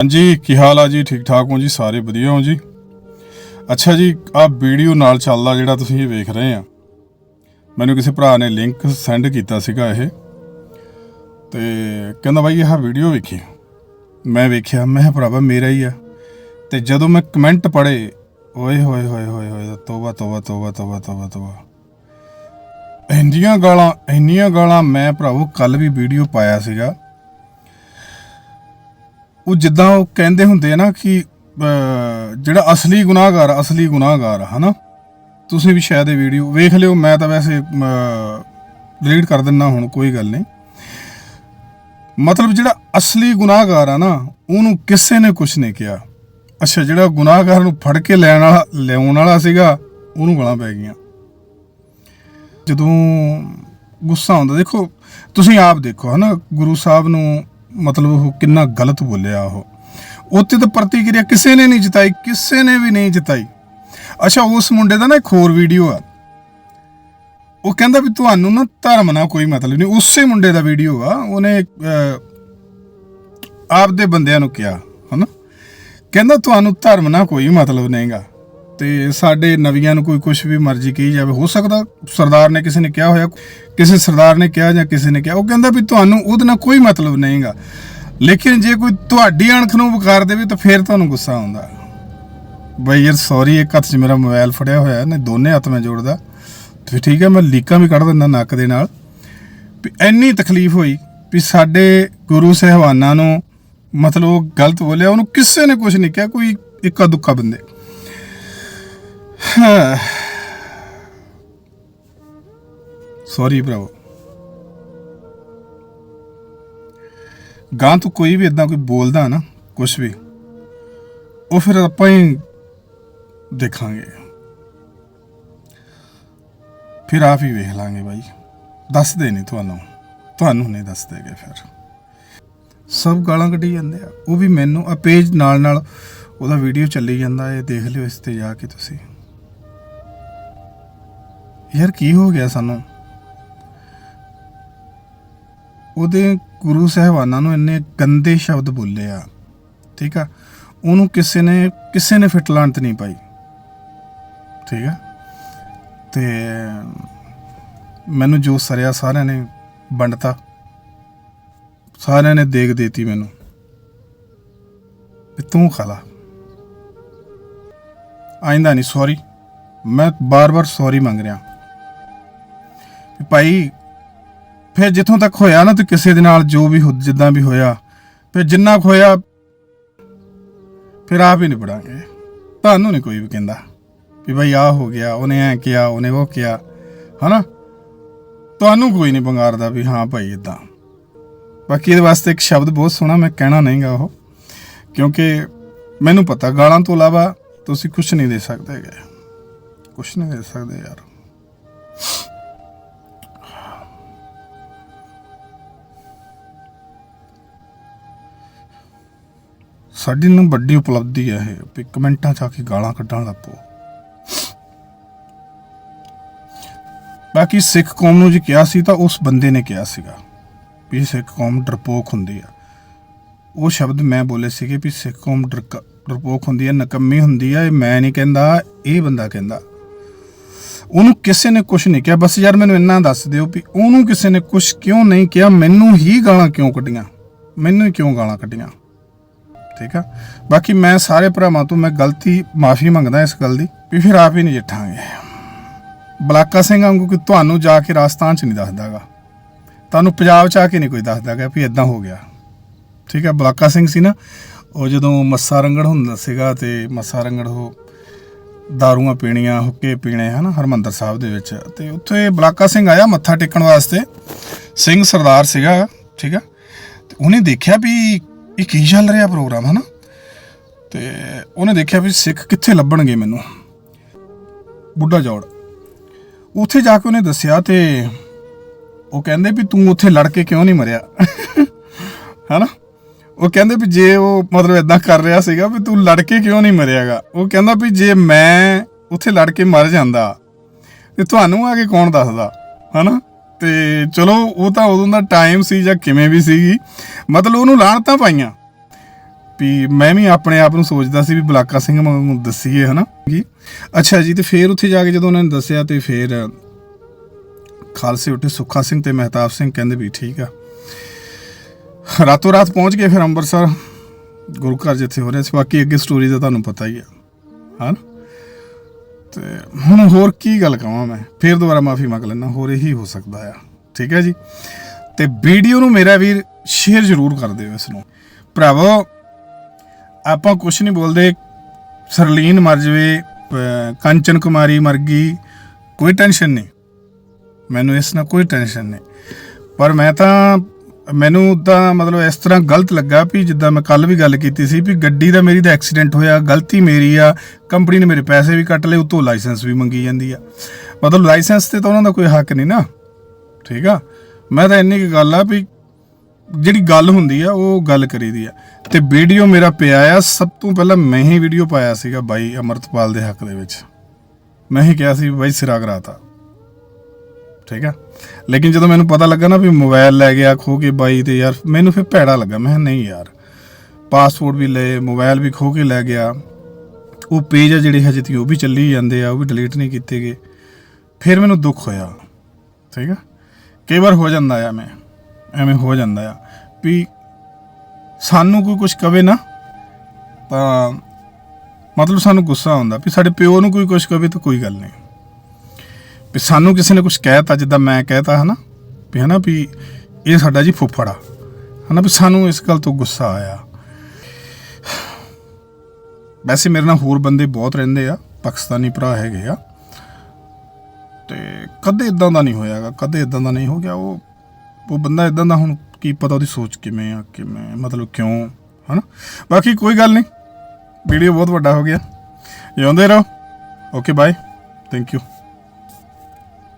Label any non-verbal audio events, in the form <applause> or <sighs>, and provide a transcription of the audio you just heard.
ਹਾਂਜੀ, ਕੀ ਹਾਲ ਆ ਜੀ? ਠੀਕ ਠਾਕ ਹੋ ਜੀ? ਸਾਰੇ ਵਧੀਆ ਹੋ ਜੀ? ਅੱਛਾ ਜੀ ਆ ਵੀਡੀਓ ਨਾਲ ਚੱਲਦਾ ਜਿਹੜਾ ਤੁਸੀਂ ਇਹ ਵੇਖ ਰਹੇ ਆ। ਮੈਨੂੰ ਕਿਸੇ ਭਰਾ ਨੇ ਲਿੰਕ ਸੈਂਡ ਕੀਤਾ ਸੀਗਾ ਇਹ। ਤੇ ਕਹਿੰਦਾ ਬਾਈ ਇਹ ਵੀਡੀਓ ਵੇਖੀ। ਮੈਂ ਵੇਖਿਆ, ਮੈਂ ਭਰਾਵਾ ਮੇਰਾ ਹੀ ਆ। ਤੇ ਜਦੋਂ ਮੈਂ ਕਮੈਂਟ ਪੜ੍ਹੇ, ਓਏ ਹੋਏ ਹੋਏ ਹੋਏ ਹੋਏ, ਤੋਬਾ ਤੋਬਾ ਤੋਬਾ ਤੋਬਾ ਤੋਬਾ ਤੋਬਾ। ਇੰਨੀਆਂ ਗਾਲਾਂ ਇੰਨੀਆਂ ਗਾਲਾਂ ਮੈਂ ਭਰਾਵੋ ਕੱਲ ਵੀ ਵੀਡੀਓ ਪਾਇਆ ਸੀਗਾ। ਉਹ ਜਿੱਦਾਂ ਉਹ ਕਹਿੰਦੇ ਹੁੰਦੇ ਆ ਨਾ ਕਿ ਜਿਹੜਾ ਅਸਲੀ ਗੁਨਾਹਗਾਰ ਅਸਲੀ ਗੁਨਾਹਗਾਰ ਆ, ਹਨਾ? ਤੁਸੀਂ ਵੀ ਸ਼ਾਇਦ ਇਹ ਵੀਡੀਓ ਵੇਖ ਲਿਓ ਮੈਂ ਤਾਂ ਵੈਸੇ ਡਿਲੀਟ ਕਰ ਦਿੰਦਾ ਹੁਣ ਕੋਈ ਗੱਲ ਨਹੀਂ। ਮਤਲਬ ਜਿਹੜਾ ਅਸਲੀ ਗੁਨਾਹਗਾਰ ਆ ਨਾ ਉਹਨੂੰ ਕਿਸੇ ਨੇ ਕੁਝ ਨਹੀਂ ਕਿਹਾ। ਅੱਛਾ ਜਿਹੜਾ ਗੁਨਾਹਗਾਰ ਨੂੰ ਫੜ ਕੇ ਲੈਣ ਵਾਲਾ ਲਿਆਉਣ ਵਾਲਾ ਸੀਗਾ ਉਹਨੂੰ ਗਲਾਂ ਪੈ ਗਈਆਂ। ਜਦੋਂ ਗੁੱਸਾ ਆਉਂਦਾ ਦੇਖੋ ਤੁਸੀਂ ਆਪ ਦੇਖੋ ਹਨਾ? ਗੁਰੂ ਸਾਹਿਬ ਨੂੰ ਮਤਲਬ ਉਹ ਕਿੰਨਾ ਗਲਤ ਬੋਲਿਆ ਉਹ। ਉੱਤੇ ਤਾਂ ਪ੍ਰਤੀਕਿਰਿਆ ਕਿਸੇ ਨੇ ਨਹੀਂ ਜਤਾਈ, ਕਿਸੇ ਨੇ ਵੀ ਨਹੀਂ ਜਤਾਈ। ਅੱਛਾ, ਉਸ ਮੁੰਡੇ ਦਾ ਨਾ ਇੱਕ ਹੋਰ ਵੀਡੀਓ ਆ। ਉਹ ਕਹਿੰਦਾ ਵੀ ਤੁਹਾਨੂੰ ਨਾ ਧਰਮ ਨਾਲ ਕੋਈ ਮਤਲਬ ਨਹੀਂ, ਉਸੇ ਮੁੰਡੇ ਦਾ ਵੀਡੀਓ ਆ। ਉਹਨੇ ਆਪਦੇ ਬੰਦਿਆਂ ਨੂੰ ਕਿਹਾ, ਹਨਾ? ਕਹਿੰਦਾ, ਤੁਹਾਨੂੰ ਧਰਮ ਨਾਲ ਕੋਈ ਮਤਲਬ ਨਹੀਂਗਾ ਤੇ ਸਾਡੇ ਨਵੀਆਂ ਨੂੰ ਕੋਈ ਕੁਝ ਵੀ ਮਰਜ਼ੀ ਕਹੀ ਜਾਵੇ, ਹੋ ਸਕਦਾ ਸਰਦਾਰ ਨੇ ਕਿਸੇ ਨੇ ਕਿਹਾ ਹੋਇਆ, ਕਿਸੇ ਸਰਦਾਰ ਨੇ ਕਿਹਾ ਜਾਂ ਕਿਸੇ ਨੇ ਕਿਹਾ, ਉਹ ਕਹਿੰਦਾ ਵੀ ਤੁਹਾਨੂੰ ਉਹਦੇ ਨਾਲ ਕੋਈ ਮਤਲਬ ਨਹੀਂਗਾ। ਲੇਕਿਨ ਜੇ ਕੋਈ ਤੁਹਾਡੀ ਅਣਖ ਨੂੰ ਵਿਕਾਰ ਦੇਵੇ ਤਾਂ ਫਿਰ ਤੁਹਾਨੂੰ ਗੁੱਸਾ ਆਉਂਦਾ। ਬਈ ਯਾਰ ਸੌਰੀ ਇੱਕ ਹੱਥ 'ਚ ਮੇਰਾ ਮੋਬਾਈਲ ਫੜਿਆ ਹੋਇਆ ਨੇ ਦੋਨੇ ਹੱਥ ਮੈਂ ਜੋੜਦਾ। ਤੇ ਠੀਕ ਹੈ, ਮੈਂ ਲੀਕਾਂ ਵੀ ਕੱਢ ਦਿੰਦਾ ਨੱਕ ਦੇ ਨਾਲ। ਵੀ ਇੰਨੀ ਤਕਲੀਫ ਹੋਈ ਵੀ ਸਾਡੇ ਗੁਰੂ ਸਹਿਬਾਨਾਂ ਨੂੰ ਮਤਲਬ ਉਹ ਗਲਤ ਬੋਲਿਆ, ਉਹਨੂੰ ਕਿਸੇ ਨੇ ਕੁਝ ਨਹੀਂ ਕਿਹਾ, ਕੋਈ ਇੱਕਾ ਦੁੱਕਾ ਬੰਦੇ। <sighs> ਸੌਰੀ ਭਰਾਵੋ। ਗਾਂ ਤੋਂ ਕੋਈ ਵੀ ਇਦਾਂ ਕੋਈ ਬੋਲਦਾ ਨਾ ਕੁਝ ਵੀ, ਉਹ ਫਿਰ ਆਪਾਂ ਹੀ ਦੇਖਾਂਗੇ। ਫਿਰ ਆਪ ਹੀ ਵੇਖ ਲਾਂਗੇ ਬਾਈ। ਦੱਸਦੇ ਨਹੀਂ ਤੁਹਾਨੂੰ। ਤੁਹਾਨੂੰ ਨਹੀਂ ਦੱਸਦੇਗੇ ਫਿਰ। ਸਭ ਗਾਲਾਂ ਕੱਢੀ ਜਾਂਦੇ ਆ। ਉਹ ਵੀ ਮੈਨੂੰ, ਆ ਪੇਜ ਨਾਲ ਨਾਲ ਉਹਦਾ ਵੀਡੀਓ ਚੱਲੀ ਜਾਂਦਾ। ਹੈ ਦੇਖ ਲਿਓ ਇਸ ਤੇ ਜਾ ਕੇ ਤੁਸੀਂ। ਯਾਰ ਕੀ ਹੋ ਗਿਆ ਸਾਨੂੰ? ਉਹਦੇ ਗੁਰੂ ਸਹਿਬਾਨਾਂ ਨੂੰ ਇੰਨੇ ਗੰਦੇ ਸ਼ਬਦ ਬੋਲੇ ਆ, ਠੀਕ ਆ? ਉਹਨੂੰ ਕਿਸੇ ਨੇ ਕਿਸੇ ਨੇ ਫਿੱਟ ਲਾਂਤ ਨਹੀਂ ਪਾਈ, ਠੀਕ ਆ? ਤੇ ਮੈਨੂੰ ਜੋ ਸਰਿਆ ਸਾਰਿਆਂ ਨੇ ਵੰਡਤਾ, ਸਾਰਿਆਂ ਨੇ ਦੇਖ ਦੇਤੀ ਮੈਨੂੰ, ਵੀ ਤੂੰ ਖਾ ਲਾ। ਆਇੰਦਾ ਨਹੀਂ ਸੌਰੀ ਮੈਂ ਬਾਰ-ਬਾਰ ਸੌਰੀ ਮੰਗ ਰਿਹਾ। ਵੀ ਭਾਈ, ਫਿਰ ਜਿੱਥੋਂ ਤੱਕ ਹੋਇਆ ਨਾ ਤੇ ਕਿਸੇ ਦੇ ਨਾਲ ਜੋ ਵੀ ਜਿੱਦਾਂ ਵੀ ਹੋਇਆ, ਫਿਰ ਜਿੰਨਾ ਕੁ ਹੋਇਆ, ਫਿਰ ਆਪ ਹੀ ਨਿਬੜਾਂਗੇ। ਤੁਹਾਨੂੰ ਨਹੀਂ ਕੋਈ ਵੀ ਕਹਿੰਦਾ ਵੀ ਭਾਈ ਆ ਹੋ ਗਿਆ, ਉਹਨੇ ਐ ਕਿਹਾ, ਉਹਨੇ ਉਹ ਕਿਹਾ, ਹਨਾ? ਤੁਹਾਨੂੰ ਕੋਈ ਨਹੀਂ ਬੰਗਾਰਦਾ ਵੀ ਹਾਂ ਭਾਈ ਇਦਾਂ ਬਾਕੀ ਇਹਦੇ ਵਾਸਤੇ ਇੱਕ ਸ਼ਬਦ ਬਹੁਤ ਸੋਹਣਾ ਮੈਂ ਕਹਿਣਾ ਨਹੀਂਗਾ ਉਹ, ਕਿਉਂਕਿ ਮੈਨੂੰ ਪਤਾ ਗਾਲਾਂ ਤੋਂ ਇਲਾਵਾ ਤੁਸੀਂ ਕੁਝ ਨਹੀਂ ਦੇ ਸਕਦੇ ਹੈਗੇ। ਕੁਝ ਨਹੀਂ ਦੇ ਸਕਦੇ ਯਾਰ। ਸਾਡੀ ਨੂੰ ਵੱਡੀ ਉਪਲਬਧੀ ਹੈ ਇਹ, ਵੀ ਕਮੈਂਟਾਂ 'ਚ ਆ ਕੇ ਗਾਲਾਂ ਕੱਢਣ ਲੱਪੋ ਬਾਕੀ ਸਿੱਖ ਕੌਮ ਨੂੰ ਜੀ ਕਿਹਾ ਸੀ ਤਾਂ ਉਸ ਬੰਦੇ ਨੇ ਕਿਹਾ ਸੀਗਾ ਵੀ ਸਿੱਖ ਕੌਮ ਡਰਪੋਕ ਹੁੰਦੀ ਆ। ਉਹ ਸ਼ਬਦ ਮੈਂ ਬੋਲੇ ਸੀਗੇ ਵੀ ਸਿੱਖ ਕੌਮ ਡਰਕ- ਡਰਪੋਕ ਹੁੰਦੀ ਹੈ ਨਕੰਮੀ ਹੁੰਦੀ ਹੈ ਇਹ ਮੈਂ ਨਹੀਂ ਕਹਿੰਦਾ, ਇਹ ਬੰਦਾ ਕਹਿੰਦਾ। ਉਹਨੂੰ ਕਿਸੇ ਨੇ ਕੁਝ ਨਹੀਂ ਕਿਹਾ। ਬਸ ਯਾਰ ਮੈਨੂੰ ਇੰਨਾ ਦੱਸ ਦਿਓ ਵੀ ਉਹਨੂੰ ਕਿਸੇ ਨੇ ਕੁਝ ਕਿਉਂ ਨਹੀਂ ਕਿਹਾ, ਮੈਨੂੰ ਹੀ ਗਾਲਾਂ ਕਿਉਂ ਕੱਢੀਆਂ? ਮੈਨੂੰ ਹੀ ਕਿਉਂ ਗਾਲਾਂ ਕੱਢੀਆਂ? ਠੀਕ ਆ? ਬਾਕੀ ਮੈਂ ਸਾਰੇ ਭਰਾਵਾਂ ਤੋਂ ਮੈਂ ਗਲਤੀ ਮਾਫੀ ਮੰਗਦਾ ਇਸ ਗੱਲ ਦੀ ਵੀ ਫਿਰ ਆਪ ਹੀ ਨਜਿੱਠਾਂਗੇ ਬਲਾਕਾ ਸਿੰਘ ਵਾਂਗੂ ਕਿ ਤੁਹਾਨੂੰ ਜਾ ਕੇ ਰਾਜਸਥਾਨ ਚ ਨਹੀਂ ਦੱਸਦਾਗਾ। ਤੁਹਾਨੂੰ ਪੰਜਾਬ ਚ ਆ ਕੇ ਨਹੀਂ ਕੋਈ ਦੱਸਦਾਗਾ ਵੀ ਇਦਾਂ ਹੋ ਗਿਆ। ਠੀਕ ਆ? ਬਲਾਕਾ ਸਿੰਘ ਸੀ ਨਾ, ਉਹ ਜਦੋਂ ਮੱਸਾ ਰੰਗੜ ਹੁੰਦਾ ਸੀਗਾ ਤੇ ਮੱਸਾ ਰੰਗੜ ਉਹ ਦਾਰੂਆਂ ਪੀਣੀਆਂ, ਹੁੱਕੇ ਪੀਣੇ, ਹਨਾ, ਹਰਮੰਦਰ ਸਾਹਿਬ ਦੇ ਵਿੱਚ। ਤੇ ਉੱਥੇ ਬਲਾਕਾ ਸਿੰਘ ਆਇਆ ਮੱਥਾ ਟੇਕਣ ਵਾਸਤੇ। ਸਿੰਘ ਸਰਦਾਰ ਸੀਗਾ, ਠੀਕ ਆ? ਉਹਨੇ ਦੇਖਿਆ ਵੀ ਇਹ ਕੀ ਚੱਲ ਰਿਹਾ ਪ੍ਰੋਗਰਾਮ, ਹਨਾ? ਤੇ ਉਹਨੇ ਦੇਖਿਆ ਵੀ ਸਿੱਖ ਕਿੱਥੇ ਲੱਭਣਗੇ ਮੈਨੂੰ। ਬੁੱਢਾ ਜੋੜ ਉੱਥੇ ਜਾ ਕੇ ਉਹਨੇ ਦੱਸਿਆ ਤੇ ਉਹ ਕਹਿੰਦੇ ਵੀ ਤੂੰ ਉੱਥੇ ਲੜ ਕੇ ਕਿਉਂ ਨਹੀਂ ਮਰਿਆ? ਹਨਾ? ਉਹ ਕਹਿੰਦੇ ਵੀ ਜੇ ਉਹ ਮਤਲਬ ਇਦਾਂ ਕਰ ਰਿਹਾ ਸੀਗਾ ਵੀ ਤੂੰ ਲੜ ਕੇ ਕਿਉਂ ਨਹੀਂ ਮਰਿਆਗਾ? ਉਹ ਕਹਿੰਦਾ ਵੀ ਜੇ ਮੈਂ ਉੱਥੇ ਲੜ ਕੇ ਮਰ ਜਾਂਦਾ, ਤੇ ਤੁਹਾਨੂੰ ਆ ਕੇ ਕੌਣ ਦੱਸਦਾ? ਹਨਾ? ਤੇ ਚਲੋ, ਉਹ ਤਾਂ ਉਦੋਂ ਦਾ ਟਾਈਮ ਸੀ ਜਾਂ ਕਿਵੇਂ ਵੀ ਸੀਗੀ। ਮਤਲਬ ਉਹਨੂੰ ਲਾਹਣਤਾਂ ਪਾਈਆਂ। ਵੀ ਮੈਂ ਵੀ ਆਪਣੇ ਆਪ ਨੂੰ ਸੋਚਦਾ ਸੀ ਵੀ ਬਲਾਕਾ ਸਿੰਘ ਨੂੰ ਦੱਸੀਏ, ਹਨਾ? ਜੀ ਅੱਛਾ ਜੀ, ਤੇ ਫੇਰ ਉੱਥੇ ਜਾ ਕੇ ਜਦੋਂ ਉਹਨਾਂ ਨੇ ਦੱਸਿਆ ਤੇ ਫੇਰ ਖਾਲਸੇ ਉੱਠੇ, ਸੁੱਖਾ ਸਿੰਘ ਤੇ ਮਹਿਤਾਬ ਸਿੰਘ ਕਹਿੰਦੇ ਵੀ ਠੀਕ ਆ। ਰਾਤੋਂ ਰਾਤ ਪਹੁੰਚ ਗਏ ਫਿਰ ਅੰਮ੍ਰਿਤਸਰ। ਗੁਰੂ ਘਰ ਜਿੱਥੇ ਹੋ ਰਿਹਾ ਸੀ। ਬਾਕੀ ਅੱਗੇ ਸਟੋਰੀ ਦਾ ਤੁਹਾਨੂੰ ਪਤਾ ਹੀ ਆ। ਹਾਂ ਤੇ ਹੁਣ ਹੋਰ ਕੀ ਗੱਲ ਕਹਾਂ ਮੈਂ? ਫੇਰ ਦੁਬਾਰਾ ਮਾਫੀ ਮੰਗ ਲੈਣਾ ਹੋਰ ਇਹੀ ਹੋ ਸਕਦਾ ਆ। ਠੀਕ ਹੈ ਜੀ? ਤੇ ਵੀਡੀਓ ਨੂੰ ਮੇਰਾ ਵੀਰ ਸ਼ੇਅਰ ਜ਼ਰੂਰ ਕਰ ਦਿਓ ਇਸ ਨੂੰ ਭਰਾਵੋ, ਆਪਾਂ ਕੁਝ ਨਹੀਂ ਬੋਲਦੇ। ਸਰਲੀਨ ਮਰ ਜਵੇ ਕੰਚਨ ਕੁਮਾਰੀ ਮਰ ਗਈ, ਕੋਈ ਟੈਨਸ਼ਨ ਨਹੀਂ। ਮੈਨੂੰ ਇਸ ਨਾਲ ਕੋਈ ਟੈਨਸ਼ਨ ਨਹੀਂ। ਪਰ ਮੈਂ ਤਾਂ ਮੈਨੂੰ ਤਾਂ ਮਤਲਬ ਇਸ ਤਰ੍ਹਾਂ ਗਲਤ ਲੱਗਾ ਵੀ ਜਿੱਦਾਂ ਮੈਂ ਕੱਲ ਵੀ ਗੱਲ ਕੀਤੀ ਸੀ ਵੀ ਗੱਡੀ ਦਾ ਮੇਰੀ ਦਾ ਐਕਸੀਡੈਂਟ ਹੋਇਆ, ਗਲਤੀ ਮੇਰੀ ਆ, ਕੰਪਨੀ ਨੇ ਮੇਰੇ ਪੈਸੇ ਵੀ ਕੱਟ ਲਏ, ਉਤੋਂ ਲਾਇਸੈਂਸ ਵੀ ਮੰਗੀ ਜਾਂਦੀ ਆ। ਮਤਲਬ ਲਾਇਸੈਂਸ ਤੇ ਤਾਂ ਉਹਨਾਂ ਦਾ ਕੋਈ ਹੱਕ ਨਹੀਂ ਨਾ, ਠੀਕ ਆ? ਮੈਂ ਤਾਂ ਇੰਨੀ ਕੁ ਗੱਲ ਆ ਵੀ ਜਿਹੜੀ ਗੱਲ ਹੁੰਦੀ ਆ, ਉਹ ਗੱਲ ਕਰੀਦੀ ਆ। ਤੇ ਵੀਡੀਓ ਮੇਰਾ ਪਿਆ ਆ, ਸਭ ਤੋਂ ਪਹਿਲਾਂ ਮੈਂ ਹੀ ਵੀਡੀਓ ਪਾਇਆ ਸੀਗਾ ਬਾਈ ਅਮਰਤਪਾਲ ਦੇ ਹੱਕ ਦੇ ਵਿੱਚ। ਮੈਂ ਹੀ ਕਿਹਾ ਸੀ ਬਾਈ ਸਿਰਾ ਕਰਾਤਾ ਠੀਕ ਆ? ਲੇਕਿਨ ਜਦੋਂ ਮੈਨੂੰ ਪਤਾ ਲੱਗਾ ਨਾ ਵੀ ਮੋਬਾਈਲ ਲੈ ਗਿਆ ਖੋ ਕੇ ਬਾਈ ਤੇ ਯਾਰ, ਮੈਨੂੰ ਫਿਰ ਭੈੜਾ ਲੱਗਾ, ਮੈਂ ਕਿਹਾ ਨਹੀਂ ਯਾਰ। ਪਾਸਪੋਰਟ ਵੀ ਲਏ ਮੋਬਾਈਲ ਵੀ ਖੋ ਕੇ ਲੈ ਗਿਆ। ਉਹ ਪੇਜ ਆ ਜਿਹੜੇ ਹਜੇ ਤੱਕ ਉਹ ਵੀ ਚੱਲੀ ਜਾਂਦੇ ਆ, ਉਹ ਵੀ ਡਿਲੀਟ ਨਹੀਂ ਕੀਤੇ ਗਏ। ਫਿਰ ਮੈਨੂੰ ਦੁੱਖ ਹੋਇਆ, ਠੀਕ ਆ? ਕਈ ਵਾਰ ਹੋ ਜਾਂਦਾ ਆ ਮੈਂ ਐਵੇਂ ਹੋ ਜਾਂਦਾ ਆ ਵੀ ਸਾਨੂੰ ਕੋਈ ਕੁਝ ਕਵੇ ਨਾ, ਤਾਂ ਮਤਲਬ ਸਾਨੂੰ ਗੁੱਸਾ ਆਉਂਦਾ ਵੀ ਸਾਡੇ ਪਿਓ ਨੂੰ ਕੋਈ ਕੁਝ ਕਵੇ ਤਾਂ ਕੋਈ ਗੱਲ ਨਹੀਂ। ਵੀ ਸਾਨੂੰ ਕਿਸੇ ਨੇ ਕੁਝ ਕਹਿਤਾ ਜਿੱਦਾਂ ਮੈਂ ਕਹਿਤਾ ਹਨਾ, ਵੀ ਹਨਾ ਵੀ ਇਹ ਸਾਡਾ ਜੀ ਫੁੱਫੜ ਫੁੱਫੜਾ ਹਨਾ ਵੀ ਸਾਨੂੰ ਇਸ ਗੱਲ ਤੋਂ ਗੁੱਸਾ ਆਇਆ। ਵੈਸੇ ਮੇਰੇ ਨਾਲ ਹੋਰ ਬੰਦੇ ਬਹੁਤ ਰਹਿੰਦੇ ਆ, ਪਾਕਿਸਤਾਨੀ ਭਰਾ ਹੈਗੇ ਆ, ਤੇ ਕਦੇ ਇਦਾਂ ਦਾ ਨਹੀਂ ਹੋਇਆਗਾ, ਕਦੇ ਇਦਾਂ ਦਾ ਨਹੀਂ ਹੋ ਗਿਆ, ਉਹ ਉਹ ਬੰਦਾ ਇਦਾਂ ਦਾ ਹੁਣ ਕੀ ਪਤਾ ਉਹਦੀ ਸੋਚ ਕਿਵੇਂ ਆ, ਕਿਵੇਂ, ਮਤਲਬ ਕਿਉਂ, ਹਨਾ? ਬਾਕੀ ਕੋਈ ਗੱਲ ਨਹੀਂ, ਵੀਡੀਓ ਬਹੁਤ ਵੱਡਾ ਹੋ ਗਿਆ। ਜਿਉਂਦੇ ਰਹੋ। Okay bye thank you